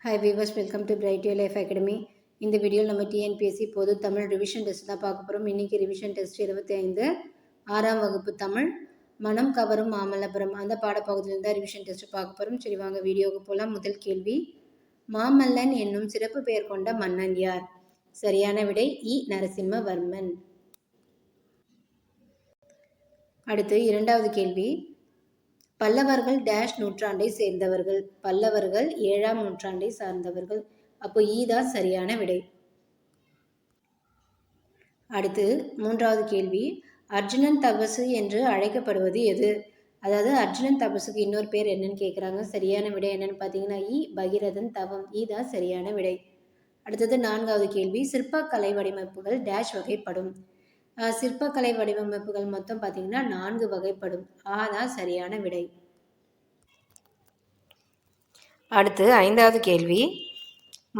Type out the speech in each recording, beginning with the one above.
Hi viewers welcome to bright you life academy இந்த வீடியோவில் நம்ம டிஎன்பிஎஸ்சி பொது தமிழ் ரிவிஷன் டெஸ்ட் தான் பார்க்க போகிறோம் இன்றைக்கி ரிவிஷன் டெஸ்ட் இருபத்தி ஐந்து ஆறாம் வகுப்பு தமிழ் மனம் கவரும் மாமல்லபுரம். அந்த பாடப்பகுதியில் தான் ரிவிஷன் டெஸ்ட் பார்க்க போகிறோம் சரி வாங்க வீடியோவுக்கு போகலாம் முதல் கேள்வி மாமல்லன் என்னும் சிறப்பு பெயர் கொண்ட மன்னன் யார்? சரியான விடை இ. நரசிம்மவர்மன். அடுத்து இரண்டாவது கேள்வி பல்லவர்கள் டேஷ் நூற்றாண்டை சேர்ந்தவர்கள் பல்லவர்கள் ஏழாம் நூற்றாண்டை சார்ந்தவர்கள். அப்போ ஈ தான் சரியான விடை. அடுத்து மூன்றாவது கேள்வி. அர்ஜுனன் தபசு என்று அழைக்கப்படுவது எது? அதாவது அர்ஜுனன் தபசுக்கு இன்னொரு பேர் என்னன்னு கேட்குறாங்க சரியான விடை என்னன்னு பார்த்தீங்கன்னா இ e, பகிரதன் தவம். ஈ தான் சரியான விடை. அடுத்தது நான்காவது கேள்வி. சிற்பக்கலை வடிவமைப்புகள் டேஷ் வகைப்படும். சிற்பக்கலை வடிவமைப்புகள் மொத்தம் பார்த்தீங்கன்னா நான்கு வகைப்படும். ஆ தான் சரியான விடை. அடுத்து ஐந்தாவது கேள்வி.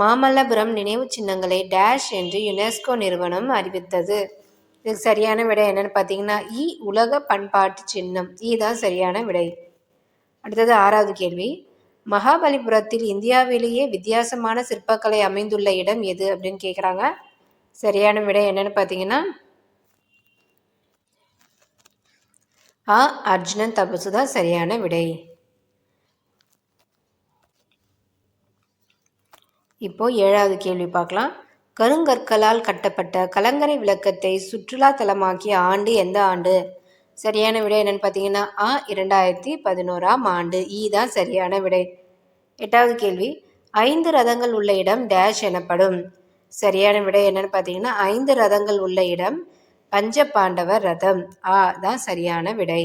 மாமல்லபுரம் நினைவுச் சின்னங்களை டேஷ் என்று யுனெஸ்கோ நிறுவனம் அறிவித்தது. இதுக்கு சரியான விடை என்னன்னு பார்த்தீங்கன்னா இ உலக பண்பாட்டு சின்னம். இ தான் சரியான விடை. அடுத்தது ஆறாவது கேள்வி. மகாபலிபுரத்தில் இந்தியாவிலேயே வித்தியாசமான சிற்பக்கலை அமைந்துள்ள இடம் எது அப்படின்னு கேட்குறாங்க சரியான விடை என்னன்னு பார்த்தீங்கன்னா ஆ அர்ஜுனன் தபசு தான் சரியான விடை. இப்போ ஏழாவது கேள்வி பார்க்கலாம். கருங்கற்களால் கட்டப்பட்ட கலங்கரை விளக்கத்தை சுற்றுலா தலமாக்கிய ஆண்டு எந்த ஆண்டு? சரியான விடை என்னன்னு பார்த்தீங்கன்னா ஆ இரண்டாயிரத்தி பதினோராம் ஆண்டு. இ தான் சரியான விடை. எட்டாவது கேள்வி ஐந்து ரதங்கள் உள்ள இடம் டேஷ் எனப்படும். சரியான விடை என்னன்னு பார்த்தீங்கன்னா ஐந்து ரதங்கள் உள்ள இடம் பஞ்ச பாண்டவர் ரதம் ஆ தான் சரியான விடை.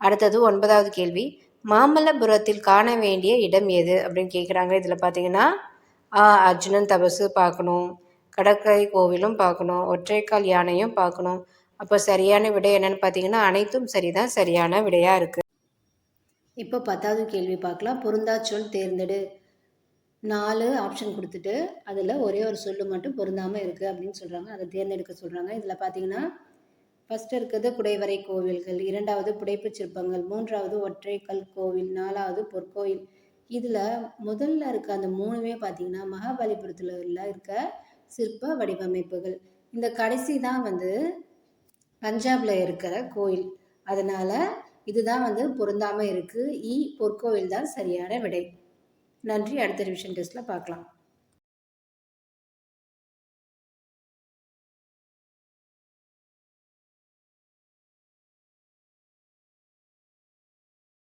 அடுத்தது ஒன்பதாவது கேள்வி. மாமல்லபுரத்தில் காண வேண்டிய இடம் எது? அப்படின்னு கேட்குறாங்க இதில் பார்த்தீங்கன்னா ஆ அர்ஜுனன் தபசு பார்க்கணும் கடற்கரை கோவிலும் பார்க்கணும் ஒற்றைக்கால் யானையும் பார்க்கணும் அப்போ சரியான விடை என்னன்னு பார்த்தீங்கன்னா அனைத்தும் சரிதான் சரியான விடையாக இருக்குது இப்போ பத்தாவது கேள்வி பார்க்கலாம் பொருந்தாச்சொல் தேர்ந்தெடு. நாலு ஆப்ஷன் கொடுத்துட்டு அதில் ஒரே ஒரு சொல்லு மட்டும் பொருந்தாமல் இருக்குது அப்படின்னு சொல்கிறாங்க அதை தேர்ந்தெடுக்க சொல்கிறாங்க இதில் பார்த்தீங்கன்னா ஃபஸ்ட்டு இருக்கிறது குடைவரை கோவில்கள் இரண்டாவது புடைப்புச் சிற்பங்கள் மூன்றாவது ஒற்றைக்கல் கோவில் நாலாவது பொற்கோயில் இதில் முதல்ல இருக்க அந்த மூணுமே பார்த்தீங்கன்னா மகாபலிபுரத்தில் உள்ள இருக்க சிற்ப வடிவமைப்புகள். இந்த கடைசி தான் வந்து பஞ்சாபில் இருக்கிற கோயில். அதனால் இதுதான் வந்து பொருந்தாமல் இருக்குது இ பொற்கோவில் தான் சரியான விடை. நன்றி. அடுத்த ரிவிஷன் டெஸ்ட்டில் பார்க்கலாம்.